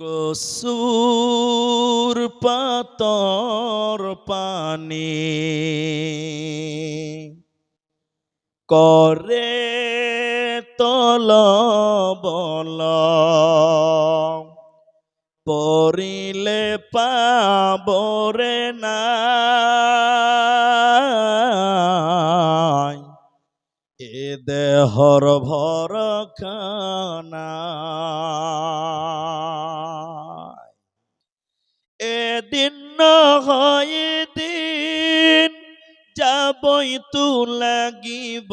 কসুর পাতর পানি। করে তল বল পরিলে পাবরে না। এ দেহর ভরখানা। এদিন হয় দিন যাবই তু লাগিব।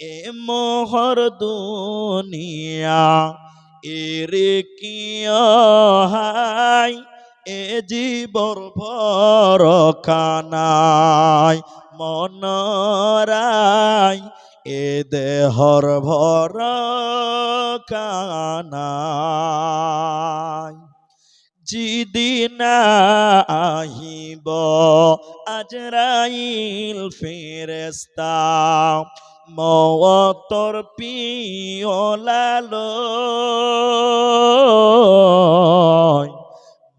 এ মোহর দুনিয়া, এরে কিয় হাই এ জীবর ভর খানাই মনরাই এ দেহর ভর কানাই। যিদিন আহিব আজরাইল ফেরেস্তা মওতর পিওলালো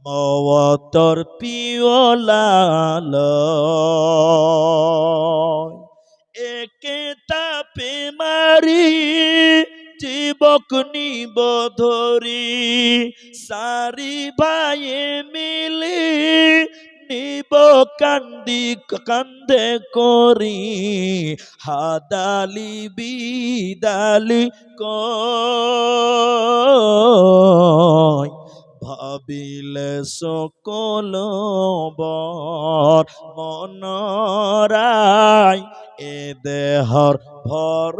মওতর পিওলালো একে তাপে মারি জীবক নিব ধরি। সারি ভাইয়ে মিলি নিব কান্দি, কান্দে করি। হাদালি বিদালি কয়। ভাবিলে সকল বর মনরাই এ দেহর ভর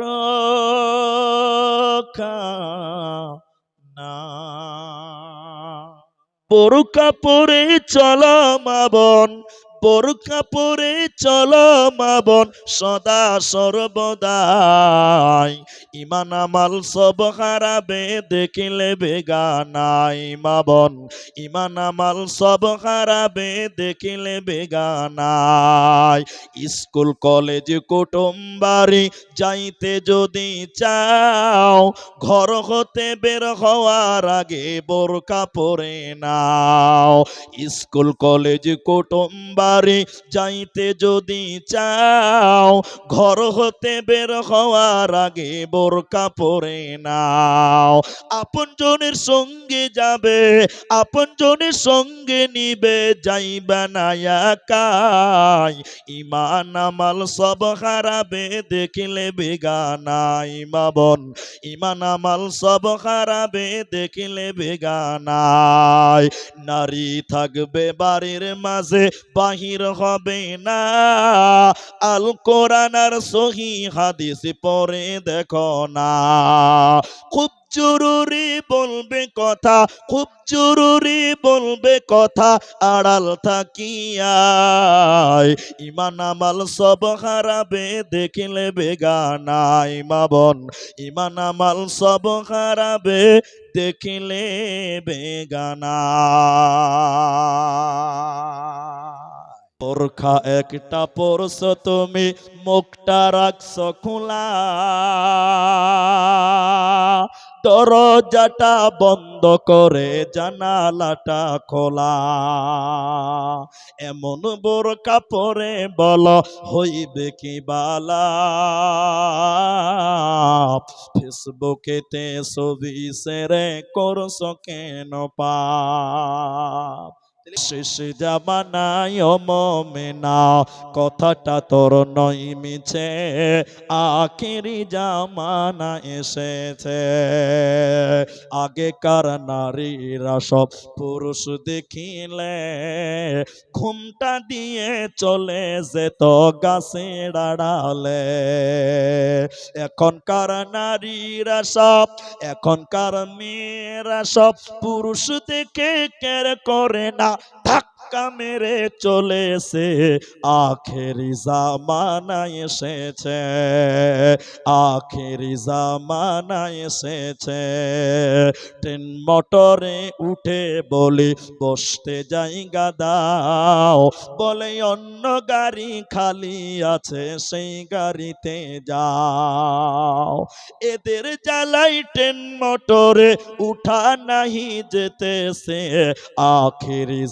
বোরকা পরে চল মাবন বোরকা পরে চল মাবন সদা সর্বদাই। ইমান আমাল সব হারাবে দেখিলে বেগানাই মাবন ইমান আমাল সব হারাবে দেখিলে বেগানাই স্কুল, কলেজ কুটুম বাড়ি যাইতে যদি চাও, ঘর হতে বের হওয়ার আগে বোরকা পরে নাও। স্কুল, কলেজ কুটুম বাড়ি যাইতে যদি চাও, ঘর হতে বের হওয়ার আগে বোরকা পরে নাও। আপন জনের সঙ্গে যাবে আপন জনের সঙ্গে নিবে, যাইবা না একাই। ইমান আমাল সব হারাবে, দেখিলে বেগানাই মাবন ইমান আমাল সব হারাবে, দেখিলে বেগানাই নারী থাকবে বাড়ির মাঝে বাহির হবে না। আল কোরআন আর সহি হাদিস পরে দেখো না। খুব জরুরি বলবে কথা, খুব জরুরি বলবে কথা, আড়াল থাকিয়ায় ইমান আমাল সব হারাবে, দেখিলে বেগানাই মাবন ইমান আমাল সব হারাবে, দেখিলে বেগানা বোরখা একটা পরশ তুমি মুখটা রাখছ খোলা। দরজাটা বন্ধ করে জানালাটা খোলা। এমন বোরকা পরে বল, হইবে কি বালা? ফেসবুকেতে ছবি সেরে করছ কেন পা? শেষ জামানায় মমেনা কথাটা তোর নই মিছে আখেরি জামানা এসেছে। আগেকার নারীরা সব পুরুষ দেখিলে? ঘুমটা দিয়ে চলে যেত গাছে ডাড়ালে এখনকার নারীরা সব, এখনকার মেয়েরা সব পুরুষ দেখে কের করে না। ধাক ধাক্কা মেরে চলেছে, আখেরি জামানা এসেছে, আখেরি জামানা এসেছে। ট্রেন মোটরে উঠে বলি, বসতে জায়গা দাও। বলে, অন্য গাড়ি খালি আছে, সেই গাড়িতে যাও। এদের জ্বালাই ট্রেন মোটরে উঠা নাহি যেতেছে, আখেরি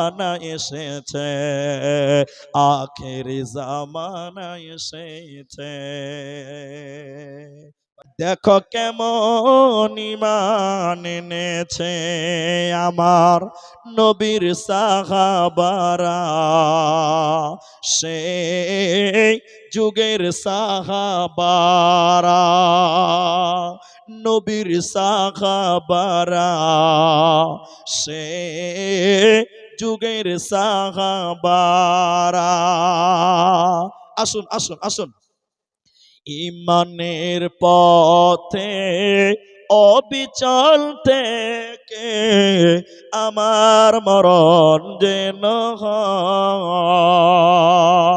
জামানা এসেছে, আখেরি জামানা এসেছে। দেখো কেমন ইমান এনেছে আমার নবীর সাহাবারা। সেই যুগের সাহাবারা, নবীর সাহাবারা। সে যুগের সাহাবারা। আসুন আসুন আসুন। ইমানের পথে অবিচল থেকে আমার মরণ যেন হয়।